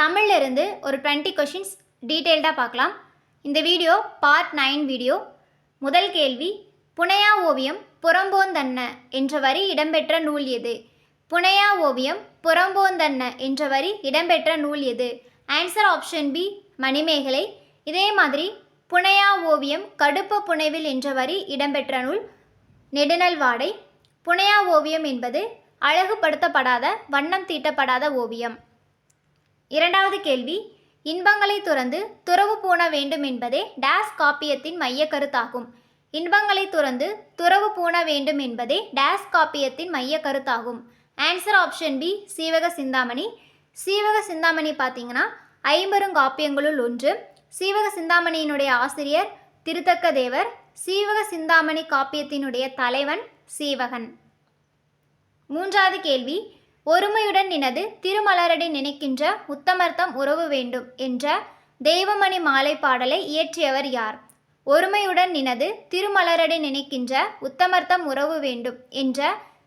தமிழ்ல இருந்து ஒரு டுவெண்ட்டி கொஷின்ஸ் டீட்டெயில்டாக பார்க்கலாம். இந்த வீடியோ பார்ட் நைன் வீடியோ முதல் கேள்வி புனையா ஓவியம் புறம்போந்தன்ன என்ற வரி இடம்பெற்ற நூல் எது? புனையா ஓவியம் புறம்போந்தன்ன என்ற வரி இடம்பெற்ற நூல் எது? Answer option B Manimekalai. இதே மாதிரி புனையா ஓவியம் கடுப்பு புனைவில் என்ற வரி இடம்பெற்ற நூல் நெடுநல் வாடை புனையா ஓவியம் என்பது அழகுபடுத்தப்படாத வண்ணம் தீட்டப்படாத ஓவியம். இரண்டாவது கேள்வி. இன்பங்களை துறந்து துறவு பூண வேண்டும் என்பதே டேஸ் காப்பியத்தின் மைய கருத்தாகும் இன்பங்களை துறந்து துறவு பூண வேண்டும் என்பதே டேஸ் காப்பியத்தின் மைய கருத்தாகும் answer option B Seevaka Chintamani. Seevaka Chintamani பார்த்தீங்கன்னா ஐம்பெருங்காப்பியங்களுள் ஒன்று. சீவக சிந்தாமணியினுடைய ஆசிரியர் திருத்தக்க தேவர் சீவக சிந்தாமணி காப்பியத்தினுடைய தலைவன் சீவகன். மூன்றாவது கேள்வி ஒருமையுடன் நினது திருமலரடி நினைக்கின்ற உத்தமர்த்தம் உறவு வேண்டும் என்ற தெய்வமணி மாலை பாடலை இயற்றியவர் யார்? ஒருமையுடன் நினது திருமலரடி நினைக்கின்ற உத்தமர்த்தம் உறவு வேண்டும் என்ற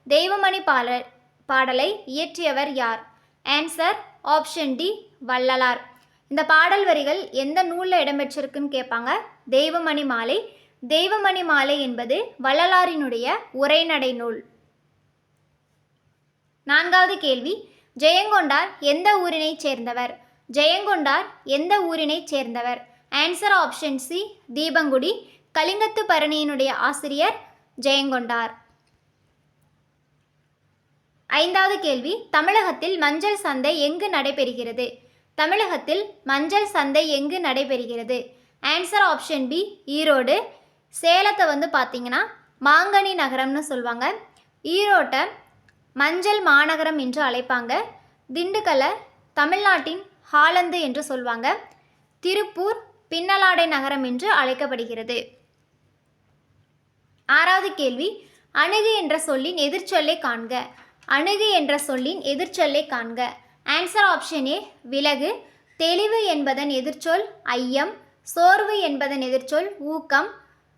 தெய்வமணி பால பாடலை இயற்றியவர் யார்? Answer option D Vallalar. இந்த பாடல் வரிகள் எந்த நூலில் இடம்பெற்றிருக்குன்னு கேட்பாங்க தெய்வமணி மாலை. தெய்வமணி மாலை என்பது வள்ளலாரினுடைய உரைநடை நூல். நான்காவது கேள்வி. ஜெயங்கொண்டார் எந்த ஊரினைச் சேர்ந்தவர்? ஜெயங்கொண்டார் எந்த ஊரினைச் சேர்ந்தவர்? ஆன்சர் ஆப்ஷன் சி தீபங்குடி கலிங்கத்து பரணியினுடைய ஆசிரியர் ஜெயங்கொண்டார். ஐந்தாவது கேள்வி. தமிழகத்தில் மஞ்சள் சந்தை எங்கு நடைபெறுகிறது? தமிழகத்தில் மஞ்சள் சந்தை எங்கு நடைபெறுகிறது? Answer option B Erode. சேலத்தை வந்து பார்த்தீங்கன்னா மாங்கனி நகரம்னு சொல்லுவாங்க. ஈரோட்டை மஞ்சள் மாநகரம் என்று அழைப்பாங்க. திண்டுக்கலை தமிழ்நாட்டின் ஹாலந்து என்று சொல்வாங்க. திருப்பூர் பின்னலாடை நகரம் என்று அழைக்கப்படுகிறது. ஆறாவது கேள்வி அணுகு என்ற சொல்லின் எதிர்ச்சொல்லை காண்க. அணுகு என்ற சொல்லின் எதிர்ச்சொல்லை காண்க. ஆன்சர் ஆப்ஷன் ஏ விலகு. தெளிவு என்பதன் எதிர்ச்சொல் ஐயம். சோர்வு என்பதன் எதிர்ச்சொல் ஊக்கம்.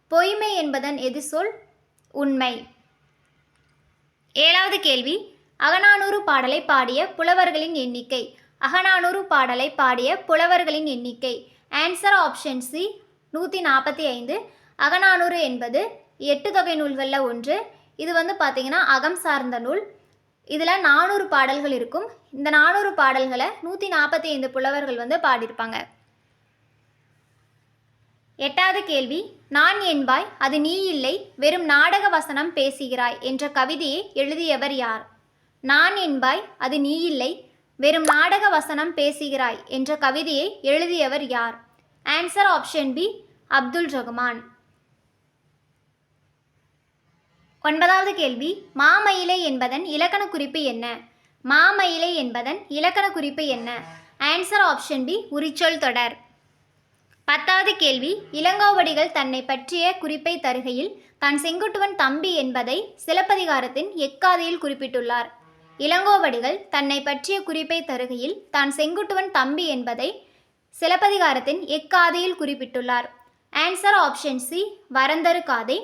பொய்மை என்பதன் எதிர்ச்சொல் உண்மை. ஏழாவது கேள்வி. அகநானூறு பாடலை பாடிய புலவர்களின் எண்ணிக்கை. அகநானூறு பாடலை பாடிய புலவர்களின் எண்ணிக்கை. ஆன்சர் ஆப்ஷன் சி நூற்றி நாற்பத்தி ஐந்து அகநானூறு என்பது எட்டு தொகை நூல்களில் ஒன்று. இது வந்து பார்த்திங்கன்னா அகம் சார்ந்த நூல். இதில் நானூறு பாடல்கள் இருக்கும். இந்த நானூறு பாடல்களை நூற்றி நாற்பத்தி ஐந்து புலவர்கள் வந்து பாடியிருப்பாங்க. எட்டாவது கேள்வி நான் என்பாய் அது நீ இல்லை வெறும் நாடக வசனம் பேசுகிறாய் என்ற கவிதையை எழுதியவர் யார்? நான் என்பாய் அது நீ இல்லை வெறும் நாடக வசனம் பேசுகிறாய் என்ற கவிதையை எழுதியவர் யார்? Answer option B Abdul Rahman. ஒன்பதாவது கேள்வி மாமயிலை என்பதன் இலக்கண குறிப்பு என்ன? மாமயிலை என்பதன் இலக்கண குறிப்பு என்ன? ஆன்சர் ஆப்ஷன் பி உரிச்சொல் தொடர் பத்தாவது கேள்வி இளங்கோவடிகள் தன்னை பற்றிய குறிப்பை தருகையில் தான் செங்குட்டுவன் தம்பி என்பதை சிலப்பதிகாரத்தின் எக்காதையில் குறிப்பிட்டுள்ளார். இளங்கோவடிகள் தன்னை பற்றிய குறிப்பை தருகையில் தான் செங்குட்டுவன் தம்பி என்பதை சிலப்பதிகாரத்தின் எக்காதையில் குறிப்பிட்டுள்ளார். ஆன்சர் ஆப்ஷன் சி வரந்தரு காதை.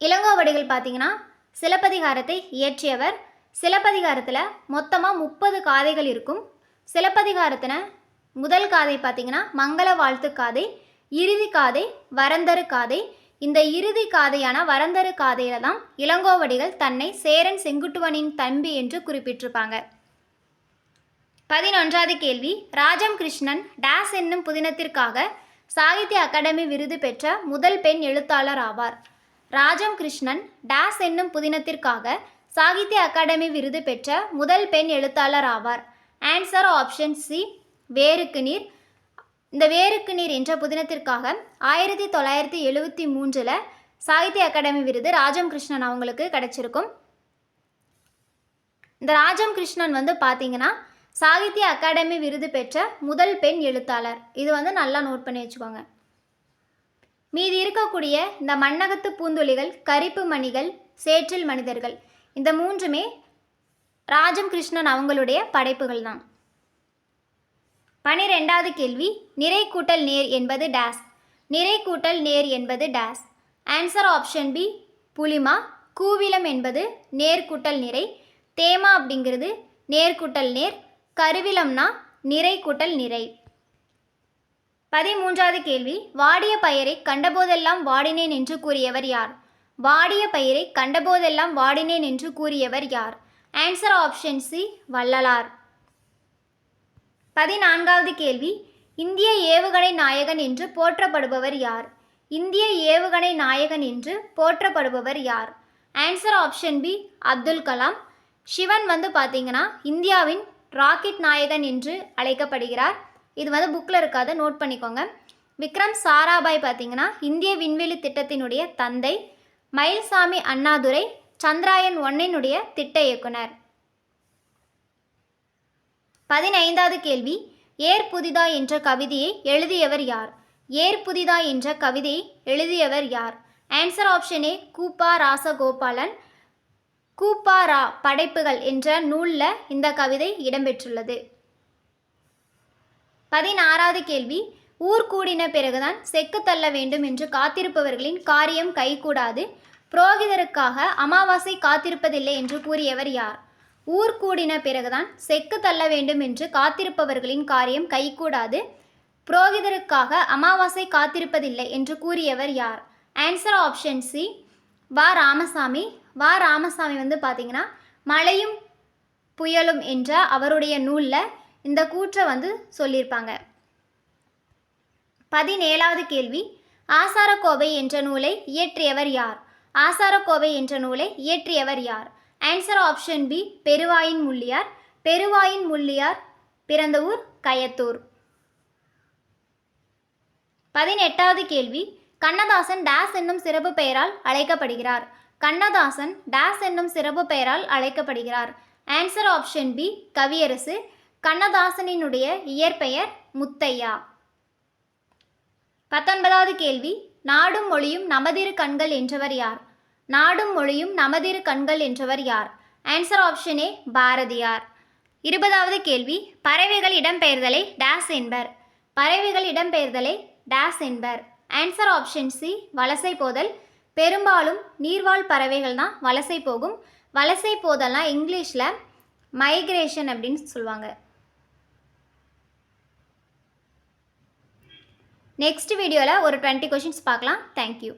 இளங்கோவடிகள் பார்த்தீங்கன்னா சிலப்பதிகாரத்தை இயற்றியவர். சிலப்பதிகாரத்தில் மொத்தமாக முப்பது காதைகள் இருக்கும். சிலப்பதிகாரத்தில் முதல் காதை பார்த்தீங்கன்னா மங்கள வாழ்த்து காதை இறுதி காதை வரந்தரு காதை. இந்த இறுதி காதையான வரந்தரு காதையில தான் இளங்கோவடிகள் தன்னை சேரன் செங்குட்டுவனின் தம்பி என்று குறிப்பிட்டிருப்பாங்க. பதினொன்றாவது கேள்வி ராஜம் கிருஷ்ணன் டேஸ் என்னும் புதினத்திற்காக சாகித்ய அகாடமி விருது பெற்ற முதல் பெண் எழுத்தாளர் ஆவார். ராஜம் கிருஷ்ணன் டேஸ் என்னும் புதினத்திற்காக சாகித்ய அகாடமி விருது பெற்ற முதல் பெண் எழுத்தாளர் ஆவார். ஆன்சர் ஆப்ஷன் சி வேருக்கு நீர். இந்த வேருக்கு நீர் என்ற புதினத்திற்காக ஆயிரத்தி தொள்ளாயிரத்தி எழுபத்தி மூன்றில் சாகித்ய அகாடமி விருது ராஜம் கிருஷ்ணன் அவங்களுக்கு கிடைச்சிருக்கும். இந்த ராஜம் கிருஷ்ணன் வந்து பார்த்தீங்கன்னா சாகித்ய அகாடமி விருது பெற்ற முதல் பெண் எழுத்தாளர். இது வந்து நல்லா நோட் பண்ணி வச்சுக்கோங்க. மீதி இருக்கக்கூடிய இந்த மண்ணகத்து பூந்தொலிகள் கரிப்பு மணிகள் சேற்றில் மனிதர்கள் இந்த மூன்றுமே ராஜம் கிருஷ்ணன் அவங்களுடைய படைப்புகள் தான் பனிரெண்டாவது கேள்வி நிறை கூட்டல் நேர் என்பது டேஸ் நிறை கூட்டல் நேர் என்பது டேஸ் ஆன்சர் ஆப்ஷன் பி புலிமா. கூவிலம் என்பது நேர்கூட்டல் நிறை. தேமா அப்படிங்கிறது நேர்கூட்டல் நேர். கருவிலம்னா நிறை கூட்டல் நிறை. பதிமூன்றாவது கேள்வி வாடிய பயிரை கண்டபோதெல்லாம் வாடினேன் என்று கூறியவர் யார்? வாடிய பயிரை கண்டபோதெல்லாம் வாடினேன் என்று கூறியவர் யார்? Answer option C Vallalar. பதினான்காவது கேள்வி. இந்திய ஏவுகணை நாயகன் என்று போற்றப்படுபவர் யார்? இந்திய ஏவுகணை நாயகன் என்று போற்றப்படுபவர் யார்? Answer option B Abdul Kalam. Sivan வந்து பார்த்தீங்கன்னா இந்தியாவின் ராக்கெட் நாயகன் என்று அழைக்கப்படுகிறார். இது வந்து புக்கில் இருக்காத நோட் பண்ணிக்கோங்க. விக்ரம் சாராபாய் பார்த்தீங்கன்னா இந்திய விண்வெளி திட்டத்தினுடைய தந்தை மயில்சாமி அண்ணாதுரை சந்திராயன் ஒன்னினுடைய திட்ட இயக்குனர். பதினைந்தாவது கேள்வி. ஏர் புதிதா என்ற கவிதையை எழுதியவர் யார்? ஏர் புதிதா என்ற கவிதையை எழுதியவர் யார்? Answer option A Kupa Rajagopalan. Kupa Ra படைப்புகள் என்ற நூலில் இந்த கவிதை இடம்பெற்றுள்ளது. பதினாறாவது கேள்வி. ஊர் கூடின பிறகுதான் செக்கு தள்ள வேண்டும் என்று காத்திருப்பவர்களின் காரியம் கைகூடாது. புரோகிதருக்காக அமாவாசை காத்திருப்பதில்லை என்று கூறியவர் யார்? ஊர் கூடின பிறகுதான் செக்கு தள்ள வேண்டும் என்று காத்திருப்பவர்களின் காரியம் கைகூடாது. புரோகிதருக்காக அமாவாசை காத்திருப்பதில்லை என்று கூறியவர் யார்? ஆன்சர் ஆப்ஷன் சி வா ராமசாமி. வா ராமசாமி வந்து பார்த்தீங்கன்னா மழையும் புயலும் என்ற அவருடைய நூலில் இந்த கூற்றை வந்து சொல்லியிருப்பாங்க. பதினேழாவது கேள்வி. ஆசாரக்கோவை என்ற நூலை இயற்றியவர் யார்? ஆசாரக்கோவை என்ற நூலை இயற்றியவர் யார்? Answer option B Peruvayin Mulliyar Peruvayin Mulliyar பிறந்த ஊர் கயத்தூர் பதினெட்டாவது கேள்வி. கண்ணதாசன் டேஸ் என்னும் சிறப்பு பெயரால் அழைக்கப்படுகிறார். கண்ணதாசன் டேஸ் என்னும் சிறப்பு பெயரால் அழைக்கப்படுகிறார். ஆன்சர் ஆப்ஷன் பி கவியரசு. கண்ணதாசனினுடைய இயற்பெயர் முத்தையா. பத்தொன்பதாவது கேள்வி. நாடும் மொழியும் நமதிரு கண்கள் என்றவர் யார்? நாடும் மொழியும் நமதிரு கண்கள் என்றவர் யார்? Answer option A Bharathiyar. இருபதாவது கேள்வி பறவைகள் இடம்பெயர்தலை டேஸ் என்பர். பறவைகள் இடம்பெயர்தலை டேஸ் என்பர். ஆன்சர் ஆப்ஷன் சி வலசை போதல். பெரும்பாலும் நீர்வாழ் பறவைகள் தான் வலசை போகும். வலசை போதெல்லாம் இங்கிலீஷில் மைக்ரேஷன் அப்படின்னு சொல்லுவாங்க. நெக்ஸ்ட் வீடியோவில் ஒரு டுவெண்ட்டி கொஷின்ஸ் பார்க்கலாம். தேங்க்யூ